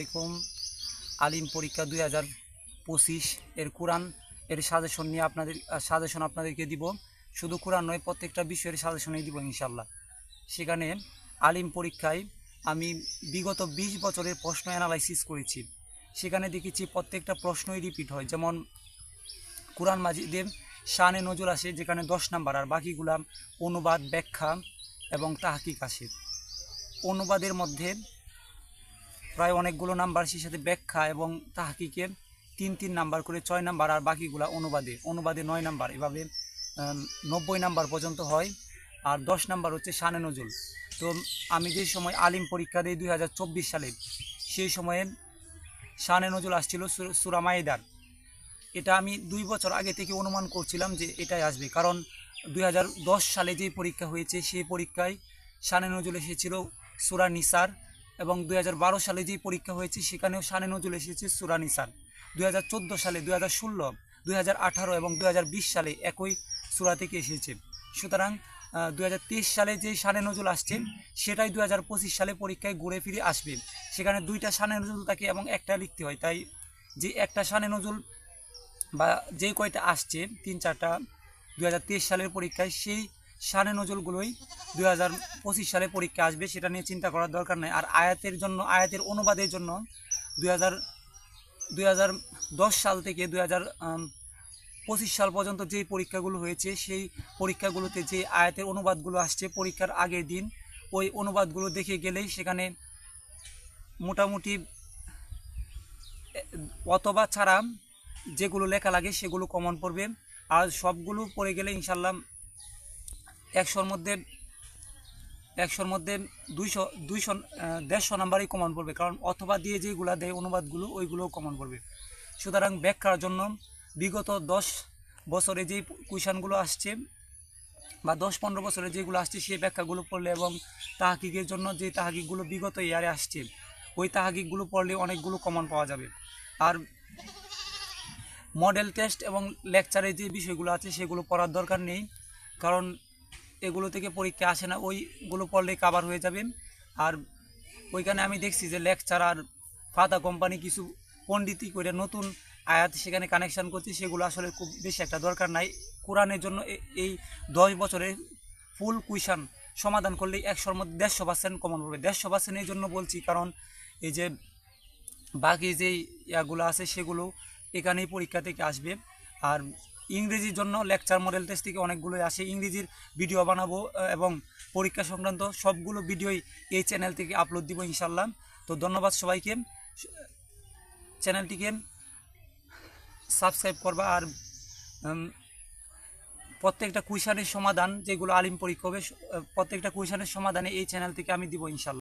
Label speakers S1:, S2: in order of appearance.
S1: এরকম আলিম পরীক্ষা দুই হাজার পঁচিশ, এর কোরআন, এর সাজেশন নিয়ে আপনাদের সাজেশন আপনাদেরকে দিব। শুধু কোরআন নয়, প্রত্যেকটা বিষয়ের সাজেশনই দিব ইনশাল্লাহ সেখানে আলিম পরীক্ষায় আমি বিগত বিশ বছরের প্রশ্ন অ্যানালাইসিস করেছি। সেখানে দেখেছি প্রত্যেকটা প্রশ্নই রিপিট হয়। যেমন, কোরআন মাজিদের শানে নজর আসে, যেখানে দশ নাম্বার, আর বাকিগুলা অনুবাদ, ব্যাখ্যা এবং তাহাকিক আসে। অনুবাদের মধ্যে প্রায় অনেকগুলো নাম্বার সেই সাথে ব্যাখ্যা এবং তাহাকিকে তিন তিন নাম্বার করে ছয় নাম্বার আর বাকিগুলা অনুবাদে অনুবাদে নয় নাম্বার। এভাবে নব্বই নাম্বার পর্যন্ত হয় আর দশ নাম্বার হচ্ছে সানে নজুল তো আমি যে সময় আলিম পরীক্ষা দিই দুই হাজার চব্বিশ সালে, সেই সময়ে শানে নজুল আসছিল সু- সুরা মাইদার এটা আমি দুই বছর আগে থেকে অনুমান করছিলাম যে এটাই আসবে। কারণ দুই হাজার দশ সালে যে পরীক্ষা হয়েছে, সেই পরীক্ষায় শানে নজুল এসেছিল সুরা নিসার। এবং দু হাজার বারো সালে যে পরীক্ষা হয়েছে, সেখানেও শানে নজুল এসেছে সুরা নিসার। দুই সালে, দুই হাজার ষোলো, দুই এবং দু হাজার বিশ সালে একই সুরা থেকে এসেছে। সুতরাং দু হাজার তেইশ সালে যে সানে নজুল আসছে, সেটাই দু হাজার পঁচিশ সালে পরীক্ষায় ঘুরে ফিরে আসবে। সেখানে দুইটা সানে নজুল থাকে এবং একটা লিখতে হয়। তাই যে একটা সানে নজুল বা যে কয়টা আসছে, তিন চারটা দু হাজার তেইশ সালের পরীক্ষায় সেই শানে নজলগুলোই দুই হাজার পঁচিশ সালে পরীক্ষা আসবে, সেটা নিয়ে চিন্তা করার দরকার নেই। আর আয়াতের জন্য, আয়াতের অনুবাদের জন্য দুই হাজার দুই হাজার দশ সাল থেকে দুই হাজার পঁচিশ সাল পর্যন্ত যেই পরীক্ষাগুলো হয়েছে, সেই পরীক্ষাগুলোতে যে আয়াতের অনুবাদগুলো আসছে, পরীক্ষার আগের দিন, ওই অনুবাদগুলো দেখে গেলেই সেখানে মোটামুটি অথবা ছাড়া যেগুলো লেখা লাগে সেগুলো কমন পড়বে। আর সবগুলো পড়ে গেলে ইনশাল্লাহ একশোর মধ্যে একশোর মধ্যে দুইশো দুইশো দেড়শো নাম্বারই কমন পড়বে। কারণ অথবা দিয়ে যেগুলো দেয় অনুবাদগুলো, ওইগুলোও কমন পড়বে। সুতরাং ব্যাখ্যার জন্য বিগত দশ বছরে যেই কুইশনগুলো আসছে বা দশ পনেরো বছরে যেগুলো আসছে, সেই ব্যাখ্যাগুলো পড়লে এবং তাহাকিকের জন্য যে তাহাকিকগুলো বিগত ইয়ারে আসছে, ওই তাহাকিকগুলো পড়লে অনেকগুলো কমন পাওয়া যাবে। আর মডেল টেস্ট এবং লেকচারে যে বিষয়গুলো আছে, সেগুলো পড়ার দরকার নেই। কারণ এগুলো থেকে পরীক্ষা আসে না, ওইগুলো পড়লে কাবার হয়ে যাবে আর ওইখানে আমি দেখছি যে লেকচার আর ফাতা কোম্পানি কিছু পণ্ডিতি করে নতুন আয়াত সেখানে কানেকশান করছে, সেগুলো আসলে খুব বেশি একটা দরকার নাই। কোরআনের জন্য এই দশ বছরের ফুল কুইশন সমাধান করলে একশোর মধ্যে দেড়শো পার্সেন্ট কমন পড়বে দেড়শো পার্সেন্ট এই জন্য বলছি, কারণ এই যে বাকি যেই ইয়াগুলো আছে সেগুলো এখানেই পরীক্ষা থেকে আসবে। আর ইংরেজির জন্য লেকচার মডেল টেস্ট থেকে অনেকগুলোই আসে। ইংরেজির ভিডিও বানাবো এবং পরীক্ষা সংক্রান্ত সবগুলো ভিডিওই এই চ্যানেল থেকে আপলোড দিব ইনশাল্লাহ তো ধন্যবাদ সবাইকে। চ্যানেলটিকে সাবস্ক্রাইব করবা আর প্রত্যেকটা কুইশনের সমাধান যেগুলো আলিম পরীক্ষা হবে প্রত্যেকটা কুইশনের সমাধানে এই চ্যানেল থেকে আমি দিব ইনশাল্লাহ